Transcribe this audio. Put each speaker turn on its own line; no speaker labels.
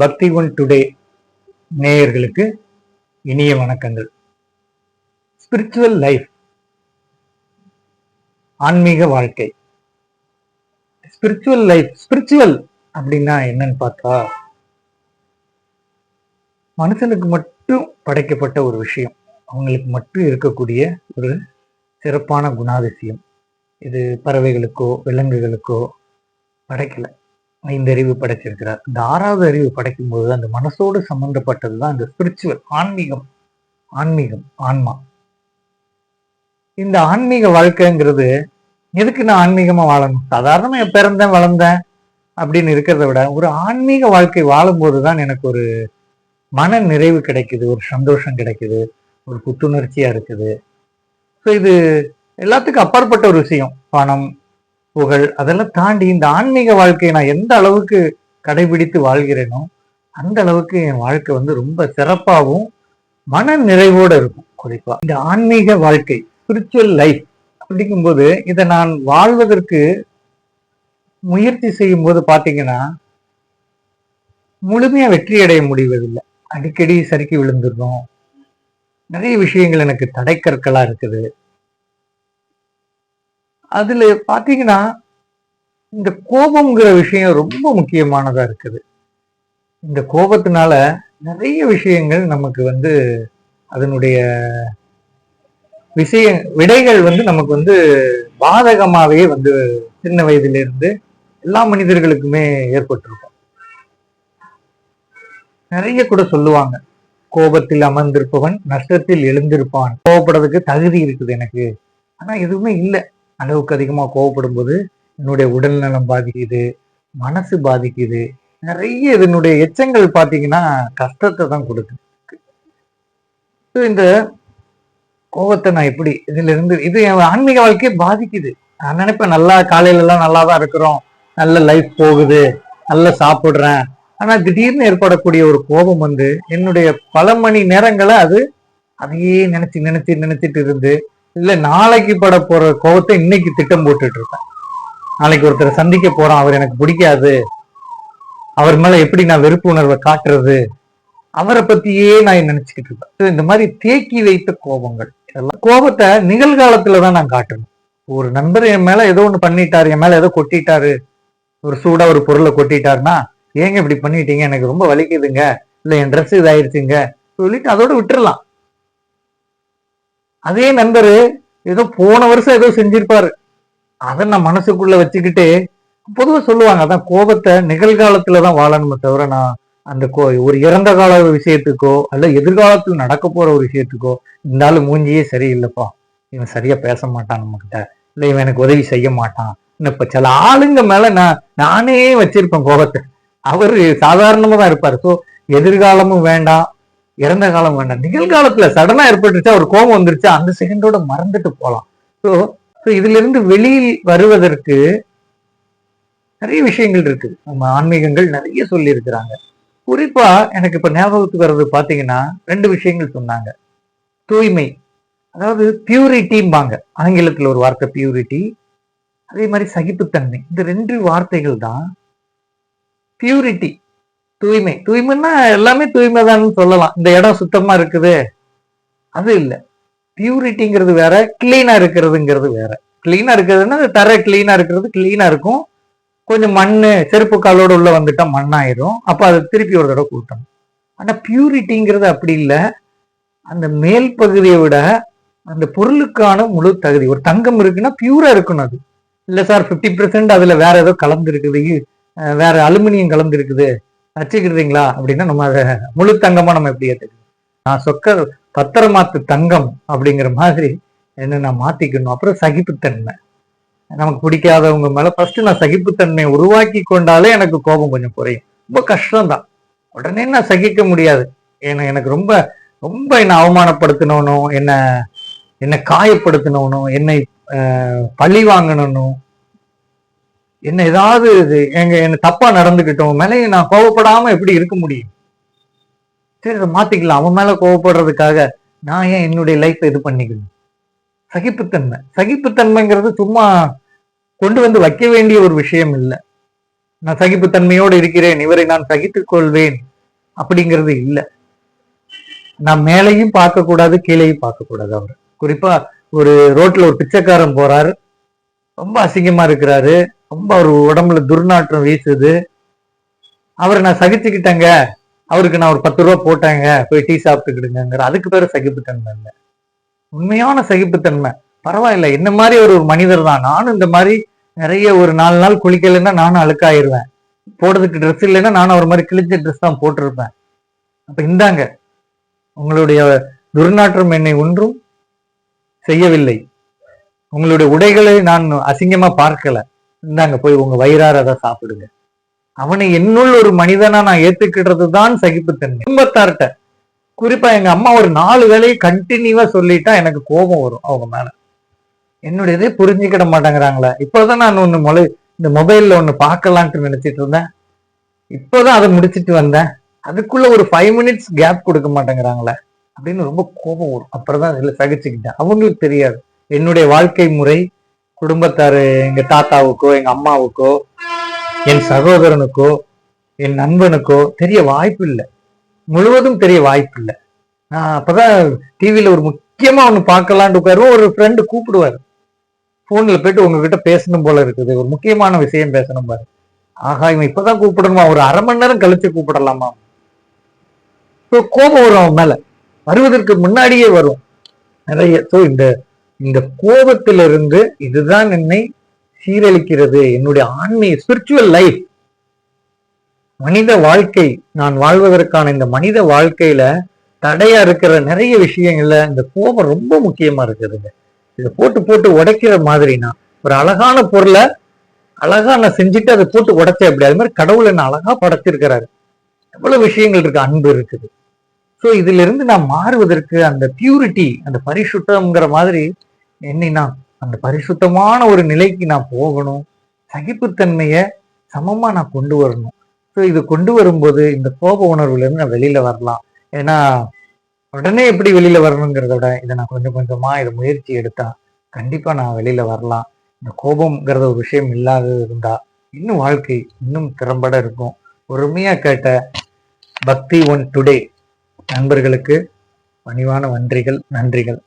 பக்தி one today நேயர்களுக்கு இனிய வணக்கங்கள். ஸ்பிரிச்சுவல் லைஃப் ஆன்மீக வாழ்க்கை. ஸ்பிரிச்சுவல் லைஃப் ஸ்பிரிச்சுவல் அப்படின்னா என்னன்னு பார்த்தா மனுஷனுக்கு மட்டும் படைக்கப்பட்ட ஒரு விஷயம். அவங்களுக்கு மட்டும் இருக்கக்கூடிய ஒரு சிறப்பான குணாதிசயம். இது பறவைகளுக்கோ விலங்குகளுக்கோ படைக்கலை. ஐந்தறிவு படைச்சிருக்கிறார் இந்த ஆறாவது அறிவு படைக்கும் போது அந்த மனசோடு சம்பந்தப்பட்டது தான் இந்த ஸ்பிரிச்சுவல் ஆன்மீகம். ஆன்மீகம் ஆன்மா. இந்த ஆன்மீக வாழ்க்கைங்கிறது எதுக்கு நான் ஆன்மீகமா வாழணும்? சாதாரணமா என் பிறந்தேன் வளர்ந்தேன் அப்படின்னு இருக்கிறத விட ஒரு ஆன்மீக வாழ்க்கை வாழும்போது தான் எனக்கு ஒரு மன நிறைவு கிடைக்குது ஒரு சந்தோஷம் கிடைக்குது ஒரு புத்துணர்ச்சியா இருக்குது. ஸோ இது எல்லாத்துக்கும் அப்பாற்பட்ட ஒரு விஷயம். பணம் புகழ் அதெல்லாம் தாண்டி இந்த ஆன்மீக வாழ்க்கையை நான் எந்த அளவுக்கு கடைபிடித்து வாழ்கிறேனோ அந்த அளவுக்கு என் வாழ்க்கை வந்து ரொம்ப சிறப்பாகவும் மன நிறைவோடு இருக்கும் குறிப்பா. இந்த ஆன்மீக வாழ்க்கை ஸ்பிரிச்சுவல் லைஃப் அப்படிங்கும்போது இதை நான் வாழ்வதற்கு முயற்சி செய்யும் போது பார்த்தீங்கன்னா முழுமையாக வெற்றி அடைய முடிவதில்லை. அடிக்கடி சறுக்கி விழுந்துடுறோம். நிறைய விஷயங்கள் எனக்கு தடைக்கற்களாக இருக்குது. அதுல பாத்தீங்கன்னா இந்த கோபம்ங்கிற விஷயம் ரொம்ப முக்கியமானதா இருக்குது. இந்த கோபத்தினால நிறைய விஷயங்கள் நமக்கு வந்து அதனுடைய விஷய விடைகள் வந்து நமக்கு வந்து பாதகமாகவே வந்து சின்ன வயதிலிருந்து எல்லா மனிதர்களுக்குமே ஏற்பட்டிருக்கும். நிறைய கூட சொல்லுவாங்க கோபத்தில் அமர்ந்திருப்பவன் நஷ்டத்தில் எழுந்திருப்பான். கோபப்படுறதுக்கு தகுதி இருக்குது எனக்கு. ஆனா எதுவுமே இல்லை. அளவுக்கு அதிகமாக கோவப்படும் போது என்னுடைய உடல் நலம் பாதிக்குது மனசு பாதிக்குது. நிறைய இதனுடைய எச்சங்கள் பார்த்தீங்கன்னா கஷ்டத்தை தான் கொடுக்குது. ஸோ இந்த கோபத்தை நான் எப்படி இதுல இருந்து இது என் ஆன்மீக வாழ்க்கையை பாதிக்குது. நான் நினைப்பேன் நல்லா காலையில எல்லாம் நல்லா தான் இருக்கிறோம். நல்ல லைஃப் போகுது. நல்லா சாப்பிடுறேன். ஆனா திடீர்னு ஏற்படக்கூடிய ஒரு கோபம் வந்து என்னுடைய பல மணி நேரங்களை அது அதையே நினைச்சு நினைச்சு நினைச்சிட்டு இருந்து இல்ல நாளைக்கு பட போற கோபத்தை இன்னைக்கு திட்டம் போட்டுட்டு இருப்பேன். நாளைக்கு ஒருத்தரை சந்திக்க போறான் அவர் எனக்கு பிடிக்காது. அவர் மேல எப்படி நான் வெறுப்பு உணர்வை காட்டுறது? அவரை பத்தியே நான் நினைச்சுக்கிட்டு இருப்பேன். இந்த மாதிரி தேக்கி வைத்த கோபங்கள். இதெல்லாம் கோபத்தை நிகழ்காலத்துல தான் நான் காட்டணும். ஒரு நண்பர் என் மேல ஏதோ ஒண்ணு பண்ணிட்டாரு என் மேல ஏதோ கொட்டிட்டாரு ஒரு சூடா ஒரு பொருளை கொட்டிட்டாருன்னா ஏங்க இப்படி பண்ணிட்டீங்க? எனக்கு ரொம்ப வலிக்குதுங்க. இல்ல என் ட்ரெஸ் இதாயிருச்சுங்க. சொல்லிட்டு அதோட விட்டுறலாம். அதே நண்பரு ஏதோ போன வருஷம் ஏதோ செஞ்சிருப்பாரு. அதை நான் மனசுக்குள்ள வச்சுக்கிட்டு பொதுவாக சொல்லுவாங்க அதான் கோபத்தை நிகழ்காலத்துல தான் வாழணுமே தவிர நான் அந்த கோ ஒரு இறந்த கால விஷயத்துக்கோ அல்ல எதிர்காலத்தில் நடக்க போற ஒரு விஷயத்துக்கோ இந்த மூஞ்சியே சரியில்லைப்பா. இவன் சரியா பேச மாட்டான் நம்ம கிட்ட இவன் எனக்கு உதவி செய்ய மாட்டான். இன்னும் இப்ப சில ஆளுங்க மேல நான் நானே வச்சிருப்பேன் கோபத்தை. அவர் சாதாரணமா தான் இருப்பார். ஸோ எதிர்காலமும் வேண்டாம். இறந்த காலம் வேண்டாம். நிகழ்காலத்துல சடனா ஏற்பட்டுச்சா ஒரு கோபம் வந்துருச்சா அந்த செகண்டோட மறந்துட்டு போகலாம் ஸோ ஸோ இதுல இருந்து வெளியில் வருவதற்கு நிறைய விஷயங்கள் இருக்குது நம்ம ஆன்மீகங்கள் நிறைய சொல்லி இருக்கிறாங்க குறிப்பா எனக்கு இப்ப ஞாபகத்துக்கு வர்றது பாத்தீங்கன்னா ரெண்டு விஷயங்கள் சொன்னாங்க. தூய்மை. அதாவது பியூரிட்டிம்பாங்க ஆங்கிலத்துல ஒரு வார்த்தை பியூரிட்டி அதே மாதிரி சகிப்புத்தன்மை. இந்த ரெண்டு வார்த்தைகள் தான் பியூரிட்டி தூய்மை. தூய்மைன்னா எல்லாமே தூய்மை சொல்லலாம். இந்த இடம் சுத்தமா இருக்குது. அது இல்லை. பியூரிட்டிங்கிறது வேற கிளீனா இருக்கிறதுங்கிறது வேற. கிளீனா இருக்கிறதுன்னா அந்த தரை கிளீனா இருக்கிறது கிளீனா இருக்கும். கொஞ்சம் மண்ணு செருப்பு காலோடு உள்ள வந்துட்டா மண்ணாயிரும். அப்போ அதை திருப்பி ஒரு தடவை கூட்டணும். ஆனால் பியூரிட்டிங்கிறது அப்படி இல்லை. அந்த மேல் பகுதியை விட அந்த பொருளுக்கான முழு தகுதி. ஒரு தங்கம் இருக்குன்னா பியூரா இருக்கணும் அது. இல்லை சார் 50% பெர்சென்ட் அதுல வேற ஏதோ கலந்துருக்குது வேற அலுமினியம் கலந்துருக்குது இருக்குது அப்படின்னா நம்ம அதை முழு தங்கமா நம்ம எப்படி ஏற்றுக்கணும் நான் சொக்க பத்திரமாத்து தங்கம் அப்படிங்கிற மாதிரி என்ன நான் மாத்திக்கணும். அப்புறம் சகிப்புத்தன்மை. நமக்கு பிடிக்காதவங்க மேல ஃபர்ஸ்ட் நான் சகிப்புத்தன்மையை உருவாக்கி கொண்டாலே எனக்கு கோபம் கொஞ்சம் குறையும். ரொம்ப கஷ்டம்தான். உடனே நான் சகிக்க முடியாது. ஏன்னா எனக்கு ரொம்ப ரொம்ப என்னை அவமானப்படுத்தணும் என்ன என்னை காயப்படுத்தணும் என்னை பழி வாங்கணும் என்ன ஏதாவது இது எங்க என்ன தப்பா நடந்துகிட்டோம் மேலே நான் கோவப்படாம எப்படி இருக்க முடியும்? சரி அதை மாத்திக்கலாம். அவன் மேல கோவப்படுறதுக்காக நான் ஏன் என்னுடைய லைஃப் இது பண்ணிக்கணும்? சகிப்புத்தன்மை. சகிப்புத்தன்மைங்கிறது சும்மா கொண்டு வந்து வைக்க வேண்டிய ஒரு விஷயம் இல்லை. நான் சகிப்புத்தன்மையோடு இருக்கிறேன் இவரை நான் சகித்துக் கொள்வேன் அப்படிங்கிறது இல்லை. நான் மேலையும் பார்க்கக்கூடாது கீழேயும் பார்க்கக்கூடாது அவர். குறிப்பா ஒரு ரோட்ல ஒரு பிச்சைக்காரன் போறாரு. ரொம்ப அசிங்கமா இருக்கிறாரு. ரொம்ப அவர் உடம்புல துர்நாற்றம் வீசுது. அவரை நான் சகிச்சுக்கிட்டேங்க. அவருக்கு நான் ஒரு பத்து ரூபா போட்டேங்க. போய் டீ சாப்பிட்டுக்கிடுங்கிற அதுக்கு பேர் சகிப்புத்தன்மை இல்லை. உண்மையான சகிப்புத்தன்மை. பரவாயில்ல. என்ன மாதிரி ஒரு மனிதர் தான். நானும் இந்த மாதிரி நிறைய ஒரு நாலு நாள் குளிக்கலைன்னா நானும் அழுக்காயிருவேன். போடுறதுக்கு ட்ரெஸ் இல்லைன்னா நானும் ஒரு மாதிரி கிழிச்ச ட்ரெஸ் தான் போட்டிருப்பேன். அப்ப இந்தாங்க. உங்களுடைய துர்நாற்றம் என்னை ஒன்றும் செய்யவில்லை. உங்களுடைய உடைகளை நான் அசிங்கமா பார்க்கல. இந்தாங்க போய் உங்க வயிறார அதை சாப்பிடுங்க. அவனை என்னுள் ஒரு மனிதனா நான் ஏத்துக்கிட்டது தான் சகிப்புத்தன்மை. குடும்பத்தார்கிட்ட குறிப்பா எங்க அம்மா ஒரு நாலு வேலையை கண்டினியூவா சொல்லிட்டா எனக்கு கோபம் வரும் அவங்க மேல. என்னுடையதே புரிஞ்சுக்கிட மாட்டேங்கிறாங்களே. இப்போதான் நான் ஒண்ணு மொழி இந்த மொபைல்ல ஒண்ணு பார்க்கலான்ட்டு நினைச்சிட்டு இருந்தேன். இப்போதான் அதை முடிச்சிட்டு வந்தேன். அதுக்குள்ள ஒரு ஃபைவ் மினிட்ஸ் கேப் கொடுக்க மாட்டேங்கிறாங்களே. அப்படின்னு ரொம்ப கோபம் வரும். அப்புறம் தான் இதுல சகிச்சுக்கிட்டேன். அவங்களுக்கு தெரியாது. என்னுடைய வாழ்க்கை முறை குடும்பத்தாரு எங்க தாத்தாவுக்கோ எங்க அம்மாவுக்கோ என் சகோதரனுக்கோ என் நண்பனுக்கோ தெரிய வாய்ப்பு இல்லை முழுவதும் தெரிய வாய்ப்பு இல்லை நான் அப்பதான் டிவியில ஒரு முக்கியமா ஒண்ணு பார்க்கலான்னு உட்காருவோம். ஒரு ஃப்ரெண்டு கூப்பிடுவாரு. போன்ல போயிட்டு உங்ககிட்ட பேசணும் போல இருக்குது. ஒரு முக்கியமான விஷயம் பேசணும் பாரு. ஆகா இவன் இப்பதான் கூப்பிடணுமா? ஒரு அரை மணி நேரம் கழிச்சு கூப்பிடலாமா? இப்போ கோபம் வரும் அவன் மேல. வருவதற்கு முன்னாடியே வரும். நிறைய ஸோ இந்த இந்த கோபத்திலிருந்து இதுதான் என்னை சீரழிக்கிறது. என்னுடைய ஆன்மீக ஸ்பிரிச்சுவல் லைஃப் மனித வாழ்க்கை நான் வாழ்வதற்கான இந்த மனித வாழ்க்கையில தடையா இருக்கிற நிறைய விஷயங்கள்ல இந்த கோபம் ரொம்ப முக்கியமா இருக்குதுங்க. இதை போட்டு போட்டு உடைக்கிற மாதிரினா ஒரு அழகான பொருளை அழகா நான் செஞ்சுட்டு அதை போட்டு உடைச்சேன் அப்படி அது மாதிரி கடவுள் என்ன அழகா படைச்சிருக்கிறாரு. எவ்வளவு விஷயங்கள் இருக்கு அன்பு இருக்குது. ஸோ இதுல இருந்து நான் மாறுவதற்கு அந்த பியூரிட்டி அந்த பரிசுத்தம்ங்கிற மாதிரி என்னன்னா அந்த பரிசுத்தமான ஒரு நிலைக்கு நான் போகணும். சகிப்புத்தன்மையை சமமாக நான் கொண்டு வரணும். ஸோ இது கொண்டு வரும்போது இந்த கோப உணர்வுலேருந்து நான் வெளியில் வரலாம். ஏன்னா உடனே எப்படி வெளியில் வரணுங்கிறத விட இதை நான் கொஞ்சம் கொஞ்சமாக இதை முயற்சி எடுத்தா கண்டிப்பாக நான் வெளியில் வரலாம். இந்த கோபம்ங்கிறத ஒரு விஷயம் இல்லாத இருந்தால் இன்னும் வாழ்க்கை இன்னும் திறம்பட இருக்கும். பொறுமையாக கேட்ட பக்தி ஒன் டுடே. நண்பர்களுக்கு பணிவான நன்றிகள் நன்றிகள்.